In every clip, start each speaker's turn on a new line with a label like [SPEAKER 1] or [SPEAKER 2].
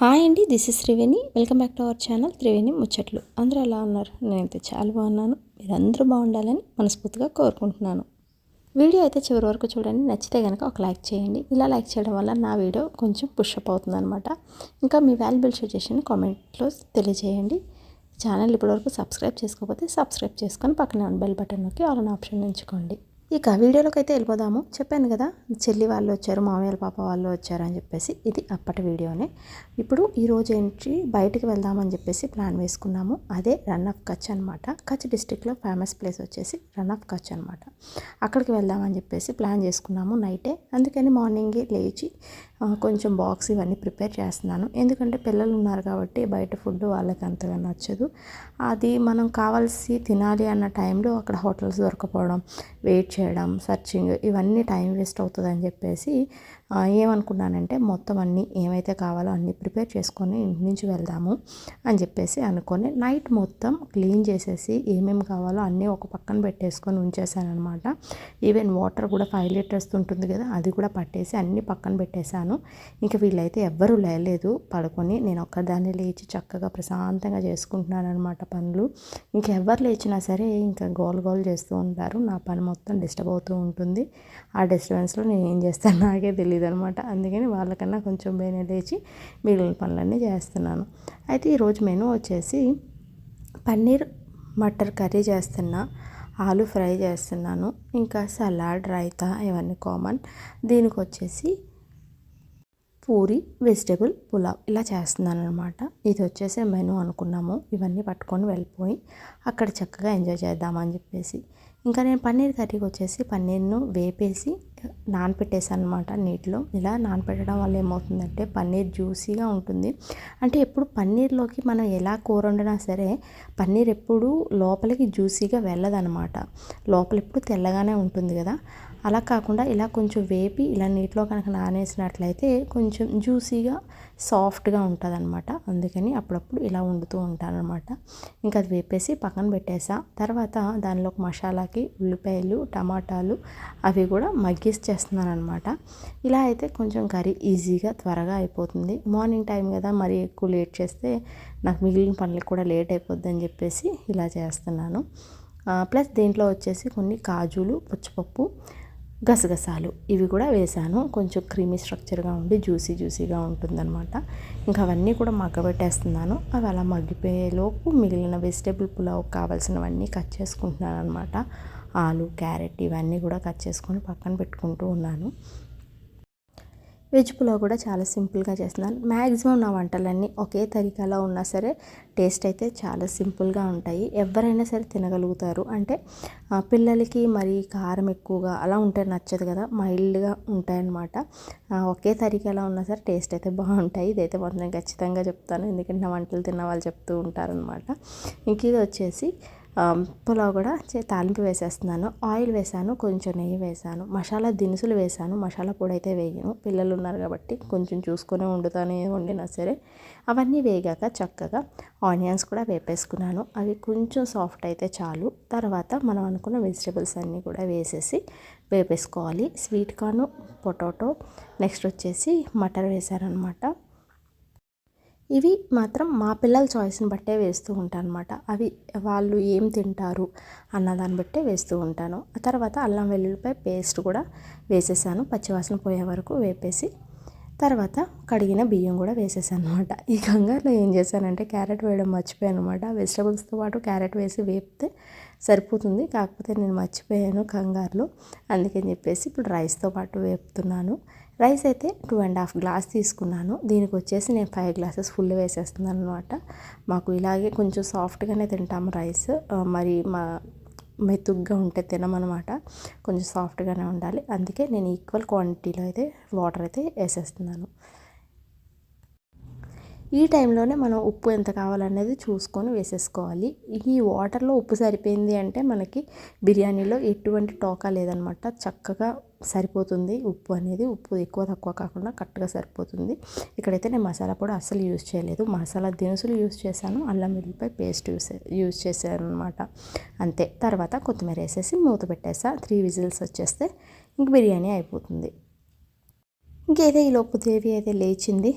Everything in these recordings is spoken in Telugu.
[SPEAKER 1] హాయ్ అండి this is Triveni. Welcome back to our channel Triveni ముచ్చట్లు. అందరూ ఎలా ఉన్నారు? నేనైతే చాలా బాగున్నాను. మీరందరూ బాగుండాలని మనస్ఫూర్తిగా కోరుకుంటున్నాను. వీడియో అయితే చివరి వరకు చూడండి. నచ్చితే కనుక ఒక లైక్ చేయండి. ఇలా లైక్ చేయడం వల్ల నా వీడియో కొంచెం పుష్అప్ అవుతుంది అనమాట ఇంకా మీ వాల్యుబుల్ సజెషన్ కామెంట్లో తెలియజేయండి. ఛానల్ ఇప్పటివరకు సబ్స్క్రైబ్ చేసుకోకపోతే సబ్స్క్రైబ్ చేసుకొని పక్కన బెల్ బటన్ నొక్కి ఆల్ ఆప్షన్ ఉంచుకోండి ఇక వీడియోలోకి అయితే వెళ్ళిపోదాము. చెప్పాను కదా చెల్లి వాళ్ళు వచ్చారు మామయ్య పాప వాళ్ళు వచ్చారు అని చెప్పేసి ఇది అప్పటి వీడియోనే. ఇప్పుడు ఈరోజు ఏంటి బయటికి వెళ్దామని చెప్పేసి ప్లాన్ వేసుకున్నాము. అదే రన్ ఆఫ్ కచ్ అనమాట కచ్ డిస్టిక్లో ఫేమస్ ప్లేస్ వచ్చేసి రన్ ఆఫ్ కచ్ అనమాట అక్కడికి వెళ్దామని చెప్పేసి ప్లాన్ చేసుకున్నాము నైటే. అందుకని మార్నింగే లేచి కొంచెం బాక్స్ ఇవన్నీ ప్రిపేర్ చేస్తున్నాను. ఎందుకంటే పిల్లలు ఉన్నారు కాబట్టి బయట ఫుడ్ వాళ్ళకి అంతగా నచ్చదు. అది మనం కావాల్సి తినాలి అన్న టైంలో అక్కడ హోటల్స్ దొరకపోవడం వెయిట్ చేయడం సర్చింగ్ ఇవన్నీ టైం వేస్ట్ అవుతుందని చెప్పేసి ఏమనుకున్నానంటే మొత్తం అన్నీ ఏమైతే కావాలో అన్నీ ప్రిపేర్ చేసుకొని ఇంటి నుంచి వెళ్దాము అని చెప్పేసి అనుకొని నైట్ మొత్తం క్లీన్ చేసేసి ఏమేమి కావాలో అన్నీ ఒక పక్కన పెట్టేసుకొని ఉంచేసాను అనమాట ఈవెన్ వాటర్ కూడా ఫైవ్ లీటర్స్ ఉంటుంది కదా అది కూడా పట్టేసి అన్నీ పక్కన పెట్టేశాను. ఇంకా వీళ్ళైతే ఎవ్వరూ లేలేదు పడుకొని నేను ఒక్కదాన్ని లేచి చక్కగా ప్రశాంతంగా చేసుకుంటున్నాను అనమాట పనులు ఇంకెవ్వరు లేచినా సరే ఇంకా గోల్ గోల్ చేస్తూ ఉంటారు నా పని మొత్తం డిస్టర్బ్ అవుతూ ఉంటుంది. ఆ డిస్టర్బెన్స్లో నేను ఏం చేస్తాను నాకే తెలియదు అనమాట అందుకని వాళ్ళకన్నా కొంచెం బేనే లేచి మిగిలిన పనులన్నీ చేస్తున్నాను. అయితే ఈరోజు మెను వచ్చేసి పన్నీర్ మటర్ కర్రీ చేస్తున్నా ఆలు ఫ్రై చేస్తున్నాను. ఇంకా సలాడ్ రైతా ఇవన్నీ కామన్. దీనికి వచ్చేసి పూరి వెజిటేబుల్ పులావ్ ఇలా చేస్తున్నాను అనమాట ఇది వచ్చేసి మెను అనుకున్నాము. ఇవన్నీ పట్టుకొని వెళ్ళిపోయి అక్కడ చక్కగా ఎంజాయ్ చేద్దామని చెప్పేసి. ఇంకా నేను పన్నీర్ కర్రీకి వచ్చేసి పన్నీర్ను వేపేసి నానపెట్టేసాను అనమాట నీటిలో. ఇలా నానపెట్టడం వల్ల ఏమవుతుందంటే పన్నీర్ జ్యూసీగా ఉంటుంది. అంటే ఎప్పుడు పన్నీర్లోకి మనం ఎలా కూర వండినా సరే పన్నీర్ ఎప్పుడు లోపలికి జ్యూసీగా వెళ్ళదనమాట. లోపల ఎప్పుడు తెల్లగానే ఉంటుంది కదా. అలా కాకుండా ఇలా కొంచెం వేపి ఇలా నీటిలో కనుక నానేసినట్లయితే కొంచెం జ్యూసీగా సాఫ్ట్గా ఉంటుంది అనమాట అందుకని అప్పుడప్పుడు ఇలా వండుతూ ఉంటానమాట ఇంకా అది వేపేసి పక్కన పెట్టేసా. తర్వాత దానిలో మసాలాకి ఉల్లిపాయలు టమాటాలు అవి కూడా మగ్గిచ్చేస్తున్నాను అనమాట ఇలా అయితే కొంచెం కర్రీ ఈజీగా త్వరగా అయిపోతుంది. మార్నింగ్ టైం కదా మరి ఎక్కువ లేట్ చేస్తే నాకు మిగిలిన పనులు కూడా లేట్ అయిపోద్ది అని చెప్పేసి ఇలా చేస్తున్నాను. ప్లస్ దీంట్లో వచ్చేసి కొన్ని కాజులు పుచ్చిపప్పు గసగసాలు ఇవి కూడా వేసాను కొంచెం క్రీమీ స్ట్రక్చర్గా ఉండి జ్యూసీ జ్యూసీగా ఉంటుందన్నమాట. ఇంకా అవన్నీ కూడా మగ్గబెట్టేస్తున్నాను. అవి అలా మగ్గిపోయేలోపు మిగిలిన వెజిటేబుల్ పులావ్ కావాల్సినవన్నీ కట్ చేసుకుంటున్నాను అనమాట ఆలు క్యారెట్ ఇవన్నీ కూడా కట్ చేసుకొని పక్కన పెట్టుకుంటూ ఉన్నాను. వెజ్ పులావ్ కూడా చాలా సింపుల్గా చేస్తున్నాను మ్యాక్సిమం నా వంటలన్నీ ఒకే తరికాలో ఉన్నా సరే టేస్ట్ అయితే చాలా సింపుల్గా ఉంటాయి. ఎవరైనా సరే తినగలుగుతారు. అంటే పిల్లలకి మరి కారం ఎక్కువగా అలా ఉంటే నచ్చదు కదా మైల్డ్గా ఉంటాయన్నమాట. ఒకే తరికాలో ఉన్నా సరే టేస్ట్ అయితే బాగుంటాయి. ఇదైతే మొత్తం ఖచ్చితంగా చెప్తాను. ఎందుకంటే నా వంటలు తిన్న వాళ్ళు చెప్తూ ఉంటారనమాట ఇంక ఇది వచ్చేసి పులావ్ కూడా తాలింపు వేసేస్తున్నాను. ఆయిల్ వేసాను కొంచెం నెయ్యి వేసాను. మసాలా దినుసులు వేసాను. మసాలా పొడి అయితే వేయను. పిల్లలు ఉన్నారు కాబట్టి కొంచెం చూసుకొని వండుతానే వండినా సరే. అవన్నీ వేగాక చక్కగా ఆనియన్స్ కూడా వేపేసుకున్నాను. అవి కొంచెం సాఫ్ట్ అయితే చాలు. తర్వాత మనం అనుకున్న వెజిటేబుల్స్ అన్నీ కూడా వేసేసి వేపేసుకోవాలి. స్వీట్ కార్న్ పొటాటో నెక్స్ట్ వచ్చేసి మటర్ వేసారనమాట ఇవి మాత్రం మా పిల్లల చాయిస్ని బట్టే వేస్తూ ఉంటాను అనమాట అవి వాళ్ళు ఏం తింటారు అన్నదాన్ని బట్టే వేస్తూ ఉంటాను. ఆ తర్వాత అల్లం వెల్లుల్లిపై పేస్ట్ కూడా వేసేసాను. పచ్చివాసన పోయే వరకు వేపేసి తర్వాత కడిగిన బియ్యం కూడా వేసేసాను అనమాట. ఈ కంగారులో ఏం చేశానంటే క్యారెట్ వేయడం మర్చిపోయాను అనమాట. వెజిటబుల్స్తో పాటు క్యారెట్ వేసి వేపితే సరిపోతుంది. కాకపోతే నేను మర్చిపోయాను కంగారులో. అందుకని చెప్పేసి ఇప్పుడు రైస్తో పాటు వేపుతున్నాను. రైస్ అయితే టూ అండ్ హాఫ్ గ్లాస్ తీసుకున్నాను. దీనికి వచ్చేసి నేను ఫైవ్ గ్లాసెస్ ఫుల్ వేసేస్తున్నాను అనమాట మాకు ఇలాగే కొంచెం సాఫ్ట్గానే తింటాము రైస్. మరి మా మెతుగ్గా ఉంటే తినమనమాట కొంచెం సాఫ్ట్గానే ఉండాలి. అందుకే నేను ఈక్వల్ క్వాంటిటీలో అయితే వాటర్ అయితే వేసేస్తున్నాను. ఈ టైంలోనే మనం ఉప్పు ఎంత కావాలనేది చూసుకొని వేసేసుకోవాలి. ఈ వాటర్లో ఉప్పు సరిపోయింది అంటే మనకి బిర్యానీలో ఎటువంటి టోకా లేదనమాట. చక్కగా సరిపోతుంది. ఉప్పు అనేది ఉప్పు ఎక్కువ తక్కువ కాకుండా కరెక్ట్గా సరిపోతుంది. ఇక్కడైతే నేను మసాలా పొడి అస్సలు యూజ్ చేయలేదు. మసాలా దినుసులు యూజ్ చేశాను. అల్లం వెల్లిపాయ పేస్ట్ యూస్ యూజ్ చేశాను అనమాట అంతే. తర్వాత కొత్తిమీర వేసేసి మూత పెట్టేసా. త్రీ విజిల్స్ వచ్చేస్తే ఇంక బిర్యానీ అయిపోతుంది. ఇంకేదో ఈ లోపు దేవి అయితే లేచింది.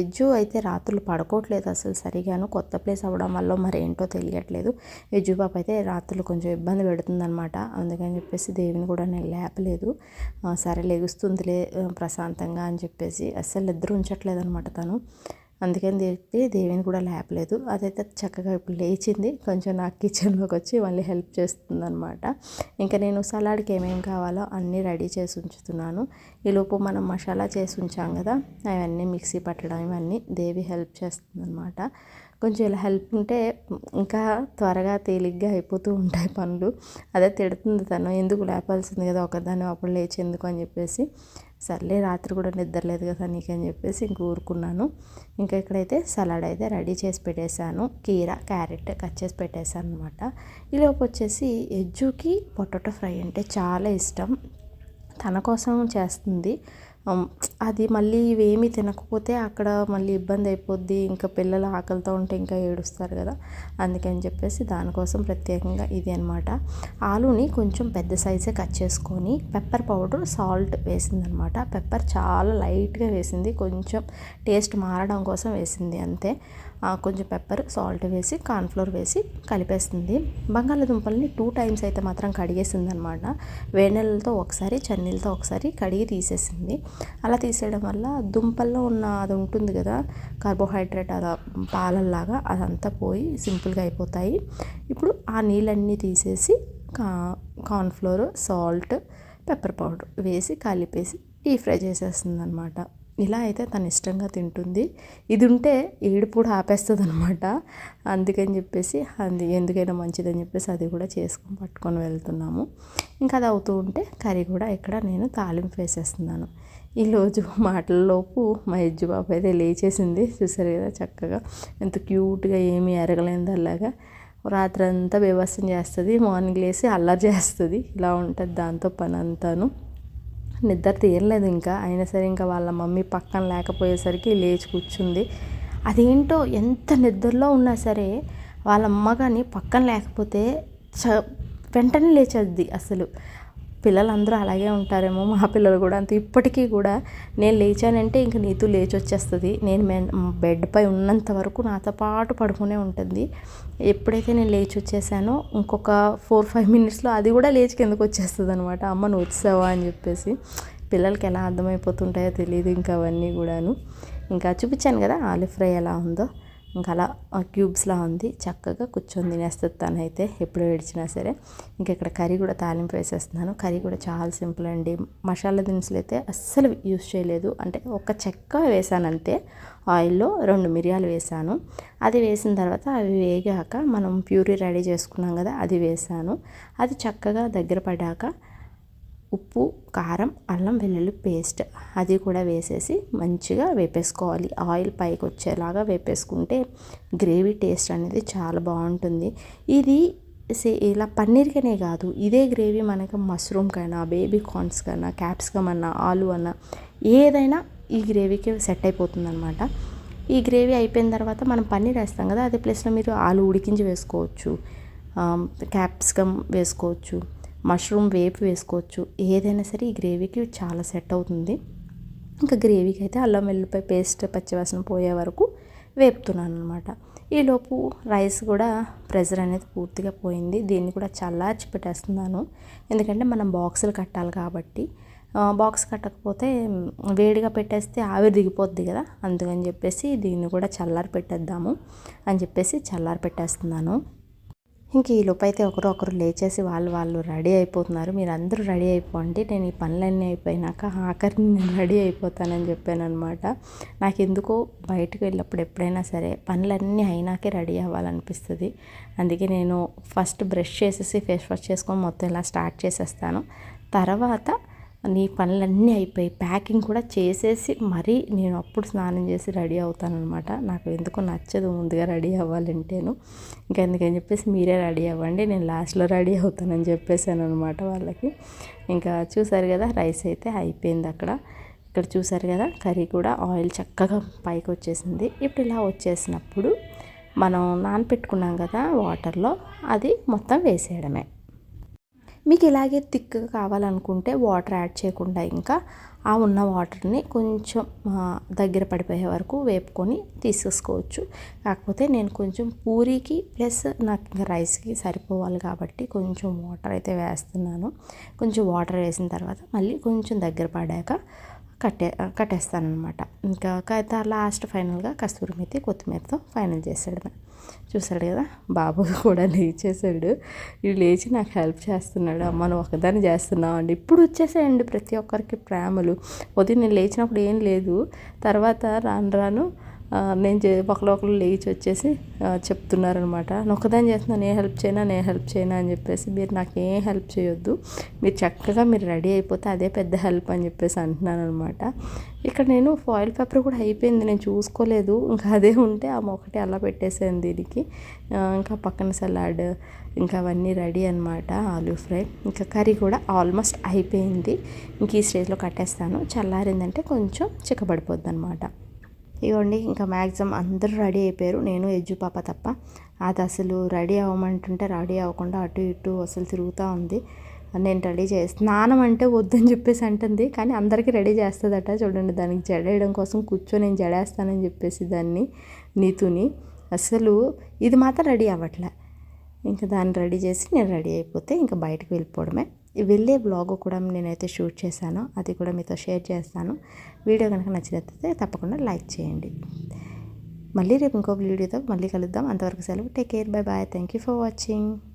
[SPEAKER 1] ఎజ్జు అయితే రాత్రులు పడుకోవట్లేదు అసలు సరిగాను. కొత్త ప్లేస్ అవ్వడం వల్ల మరి ఏంటో తెలియట్లేదు. ఎజ్జు పాప అయితే రాత్రులు కొంచెం ఇబ్బంది పెడుతుందనమాట అందుకని చెప్పేసి దేవిని కూడా నేను లేపలేదు. సరే లెగుస్తుందిలే ప్రశాంతంగా అని చెప్పేసి అస్సలు నిద్ర ఉంచట్లేదు అనమాట తను. అందుకని చెప్పి దేవిని కూడా లేపలేదు. అదైతే చక్కగా ఇప్పుడు లేచింది. కొంచెం నాకు కిచెన్లోకి వచ్చి మళ్ళీ హెల్ప్ చేస్తుందనమాట ఇంకా నేను సలాడ్కి ఏమేమి కావాలో అన్నీ రెడీ చేసి ఉంచుతున్నాను. ఈలోపు మనం మసాలా చేసి ఉంచాం కదా అవన్నీ మిక్సీ పట్టడం ఇవన్నీ దేవి హెల్ప్ చేస్తుందనమాట కొంచెం ఇలా హెల్ప్ ఉంటే ఇంకా త్వరగా తేలిగ్గా అయిపోతూ ఉంటాయి పనులు. అదే తిడుతుంది తను. ఎందుకు లేపాల్సింది కదా ఒకదాన్ని అప్పుడు లేచి ఎందుకు అని చెప్పేసి. సర్లే రాత్రి కూడా నిద్రలేదు కదా నీకని చెప్పేసి ఇంక ఊరుకున్నాను. ఇంకా ఇక్కడైతే సలాడ్ అయితే రెడీ చేసి పెట్టేశాను. కీర క్యారెట్ కట్ చేసి పెట్టేశాను అనమాట ఈలోపు వచ్చేసి ఎజ్జుకి పొటాటో ఫ్రై అంటే చాలా ఇష్టం. తన కోసం చేస్తుంది. అది మళ్ళీ ఇవేమి తినకపోతే అక్కడ మళ్ళీ ఇబ్బంది అయిపోద్ది. ఇంకా పిల్లలు ఆకలితో ఉంటే ఇంకా ఏడుస్తారు కదా. అందుకని చెప్పేసి దానికోసం ప్రత్యేకంగా ఇది అనమాట ఆలుని కొంచెం పెద్ద సైజే కట్ చేసుకొని పెప్పర్ పౌడర్ సాల్ట్ వేసిందనమాట పెప్పర్ చాలా లైట్గా వేసింది. కొంచెం టేస్ట్ మారడం కోసం వేసింది అంతే. కొంచెం పెప్పర్ సాల్ట్ వేసి కార్న్ఫ్లోర్ వేసి కలిపేస్తుంది బంగాళాదుంపల్ని టూ టైమ్స్ అయితే మాత్రం కడిగేసింది అనమాట వేడినీళ్ళతో ఒకసారి చన్నీళ్ళతో ఒకసారి కడిగి తీసేసింది. అలా తీసేయడం వల్ల దుంపల్లో ఉన్న అది ఉంటుంది కదా కార్బోహైడ్రేట్ అలా పాలల్లాగా అదంతా పోయి సింపుల్గా అయిపోతాయి. ఇప్పుడు ఆ నీళ్ళన్నీ తీసేసి కా కార్న్ఫ్లోర్ సాల్ట్ పెప్పర్ పౌడర్ వేసి కలిపేసి డీప్ ఫ్రై చేసేస్తుంది అనమాట ఇలా అయితే తను ఇష్టంగా తింటుంది. ఇది ఉంటే ఏడుపు కూడా ఆపేస్తుంది అనమాట అందుకని చెప్పేసి అది ఎందుకైనా మంచిదని చెప్పేసి అది కూడా చేసుకొని పట్టుకొని వెళ్తున్నాము. ఇంకా అది అవుతూ ఉంటే కర్రీ కూడా ఇక్కడ నేను తాలింపు వేసేస్తున్నాను. ఈరోజు మాటలలోపు మా ఎజ్జు బాబు అయితే లేచేసింది. చూసారు కదా చక్కగా. ఎంత క్యూట్గా ఏమీ ఎరగలేదు అలాగా రాత్రి అంతా బేవసం చేస్తుంది. మార్నింగ్ లేసి అల్లరి చేస్తుంది. ఇలా ఉంటుంది దాంతో పని అంతాను. నిద్ర తీరలేదు ఇంకా. అయినా సరే ఇంకా వాళ్ళ మమ్మీ పక్కన లేకపోయేసరికి లేచి కూర్చుంది. అదేంటో ఎంత నిద్రలో ఉన్నా సరే వాళ్ళ అమ్మ కానీ పక్కన లేకపోతే చ వెంటనే లేచద్ది అసలు. పిల్లలందరూ అలాగే ఉంటారేమో మా పిల్లలు కూడా అంత. ఇప్పటికీ కూడా నేను లేచానంటే ఇంక నీతు లేచి వచ్చేస్తుంది నేను బెడ్ పై ఉన్నంత వరకు నాతో పాటు పడుకునే ఉంటుంది. ఎప్పుడైతే నేను లేచి వచ్చేసానో ఇంకొక ఫోర్ ఫైవ్ మినిట్స్లో అది కూడా లేచి కిందకు వచ్చేస్తుంది అనమాట అమ్మ నువ్వు వచ్చావా? అని చెప్పేసి. పిల్లలకి ఎలా అర్థమైపోతుంటాయో తెలియదు ఇంకా అవన్నీ కూడాను. ఇంకా చూపించాను కదా ఆలివ్ ఫ్రై ఎలా ఉందో. ఇంకా అలా క్యూబ్స్లా ఉంది. చక్కగా కూర్చొని తినేస్తుంది తనైతే ఎప్పుడు ఏడ్చినా సరే. ఇంకా ఇక్కడ కర్రీ కూడా తాలింపు వేసేస్తున్నాను. కర్రీ కూడా చాలా సింపుల్ అండి. మసాలా దినుసులు అయితే అస్సలు యూస్ చేయలేదు. అంటే ఒక చెక్క వేసాను అంతే ఆయిల్లో రెండు మిరియాలు వేసాను. అది వేసిన తర్వాత అవి వేగాక మనం ప్యూరీ రెడీ చేసుకున్నాం కదా అది వేసాను. అది చక్కగా దగ్గర పడ్డాక ఉప్పు కారం అల్లం వెల్లుల్లి పేస్ట్ అది కూడా వేసేసి మంచిగా వేపేసుకోవాలి. ఆయిల్ పైకి వచ్చేలాగా వేపేసుకుంటే గ్రేవీ టేస్ట్ అనేది చాలా బాగుంటుంది. ఇది సే ఇలా పన్నీర్కనే కాదు ఇదే గ్రేవీ మనకి మష్రూమ్కైనా బేబీ కార్న్స్కైనా క్యాప్సికమ్ అన్నా ఆలు అన్నా ఏదైనా ఈ గ్రేవీకి సెట్ అయిపోతుందన్నమాట. ఈ గ్రేవీ అయిపోయిన తర్వాత మనం పన్నీర్ వేస్తాం కదా అదే ప్లేస్లో మీరు ఆలు ఉడికించి వేసుకోవచ్చు క్యాప్సికమ్ వేసుకోవచ్చు. మష్రూమ్ వేపు వేసుకోవచ్చు. ఏదైనా సరే ఈ గ్రేవీకి చాలా సెట్ అవుతుంది. ఇంకా గ్రేవీకి అయితే అల్లం వెల్లిపాయ పేస్ట్ పచ్చివాసన పోయే వరకు వేపుతున్నాను అనమాట ఈలోపు రైస్ కూడా ప్రెజర్ అనేది పూర్తిగా పోయింది. దీన్ని కూడా చల్లార్చి పెట్టేస్తున్నాను. ఎందుకంటే మనం బాక్సులు కట్టాలి కాబట్టి. బాక్స్ కట్టకపోతే వేడిగా పెట్టేస్తే ఆవిరి దిగిపోద్ది కదా. అందుకని చెప్పేసి దీన్ని కూడా చల్లారి పెట్టేద్దాము అని చెప్పేసి చల్లారి పెట్టేస్తున్నాను. ఇంక ఈ లోపు అయితే ఒకరు ఒకరు లేచేసి వాళ్ళు వాళ్ళు రెడీ అయిపోతున్నారు. మీరు అందరూ రెడీ అయిపోండి. నేను ఈ పనులన్నీ అయిపోయినాక ఆఖరిని నేను రెడీ అయిపోతానని చెప్పాను అనమాట నాకు ఎందుకో బయటకు వెళ్ళినప్పుడు ఎప్పుడైనా సరే పనులన్నీ అయినాకే రెడీ అవ్వాలనిపిస్తుంది. అందుకే నేను ఫస్ట్ బ్రష్ చేసేసి ఫేస్ వాష్ చేసుకొని మొత్తం ఇలా స్టార్ట్ చేసేస్తాను. తర్వాత నీ పనులన్నీ అయిపోయి ప్యాకింగ్ కూడా చేసేసి మరీ నేను అప్పుడు స్నానం చేసి రెడీ అవుతానమాట నాకు ఎందుకో నచ్చదు ముందుగా రెడీ అవ్వాలంటేను. ఇంకా ఎందుకని చెప్పేసి మీరే రెడీ అవ్వండి నేను లాస్ట్లో రెడీ అవుతానని చెప్పేసాను అనమాట వాళ్ళకి. ఇంకా చూసారు కదా రైస్ అయితే అయిపోయింది అక్కడ. ఇక్కడ చూసారు కదా కర్రీ కూడా ఆయిల్ చక్కగా పైకి వచ్చేసింది. ఇప్పుడు ఇలా వచ్చేసినప్పుడు మనం నానపెట్టుకున్నాం కదా వాటర్లో అది మొత్తం వేసేయడమే. మీకు ఇలాగే థిక్గా కావాలనుకుంటే వాటర్ యాడ్ చేయకుండా ఇంకా ఆ ఉన్న వాటర్ని కొంచెం దగ్గర పడిపోయే వరకు వేపుకొని తీసేసుకోవచ్చు. కాకపోతే నేను కొంచెం పూరీకి ప్లస్ నాకు ఇంకా రైస్కి సరిపోవాలి కాబట్టి కొంచెం వాటర్ అయితే వేస్తున్నాను. కొంచెం వాటర్ వేసిన తర్వాత మళ్ళీ కొంచెం దగ్గర పడాక కట్టే కట్టేస్తాను అనమాట ఇంకా కథ లాస్ట్ ఫైనల్గా కస్తూరి మెత్తి కొత్తిమీరతో ఫైనల్ చేసాడు చూసాడు కదా? బాబు కూడా లేచేసాడు ఇవి లేచి నాకు హెల్ప్ చేస్తున్నాడు. అమ్మ నువ్వు ఒకదాన్ని చేస్తున్నావు అండి. ఇప్పుడు వచ్చేసాయండి ప్రతి ఒక్కరికి ప్రేమలు. ఉదయం నేను లేచినప్పుడు ఏం లేదు. తర్వాత రాను రాను నేను చే ఒకళ్ళు ఒకళ్ళు లేచి వచ్చేసి చెప్తున్నారనమాట నేను ఒకదాన్ని చేస్తున్నాను నేను హెల్ప్ చేయనా నేను హెల్ప్ చేయనా అని చెప్పేసి మీరు నాకు ఏం హెల్ప్ చేయొద్దు మీరు చక్కగా మీరు రెడీ అయిపోతే అదే పెద్ద హెల్ప్ అని చెప్పేసి అంటున్నాను అనమాట ఇక్కడ నేను ఫాయిల్ పేపర్ కూడా అయిపోయింది నేను చూసుకోలేదు. ఇంకా అదే ఉంటే ఆ ఒకటి అలా పెట్టేసాను దీనికి. ఇంకా పక్కన సలాడ్ ఇంకా అవన్నీ రెడీ అనమాట ఆలూ ఫ్రై. ఇంకా కర్రీ కూడా ఆల్మోస్ట్ అయిపోయింది. ఇంక ఈ స్టేజ్లో కట్టేస్తాను. చల్లారిందంటే కొంచెం చిక్కబడిపోద్ది అనమాట ఇవ్వండి ఇంకా మ్యాక్సిమం అందరూ రెడీ అయిపోయారు. నేను ఎజ్జు పాప తప్ప. అది అసలు రెడీ అవ్వమంటుంటే రెడీ అవ్వకుండా అటు ఇటు అసలు తిరుగుతూ ఉంది. నేను రెడీ చే స్నానం అంటే వద్దని చెప్పేసి అంటుంది. కానీ అందరికీ రెడీ చేస్తుందట. చూడండి దానికి జడేయడం కోసం కూర్చొని నేను జడేస్తానని చెప్పేసి దాన్ని నీతుని. అసలు ఇది మాత్రం రెడీ అవ్వట్లే. ఇంకా దాన్ని రెడీ చేసి నేను రెడీ అయిపోతే ఇంకా బయటకు వెళ్ళిపోవడమే. వెళ్ళే బ్లాగ్ కూడా నేనైతే షూట్ చేశాను. అది కూడా మీతో షేర్ చేస్తాను. వీడియో కనుక నచ్చినట్లయితే తప్పకుండా లైక్ చేయండి. మళ్ళీ రేపు ఇంకొక వీడియోతో మళ్ళీ కలుద్దాం. అంతవరకు సెలవు. Take care bye bye thank you for watching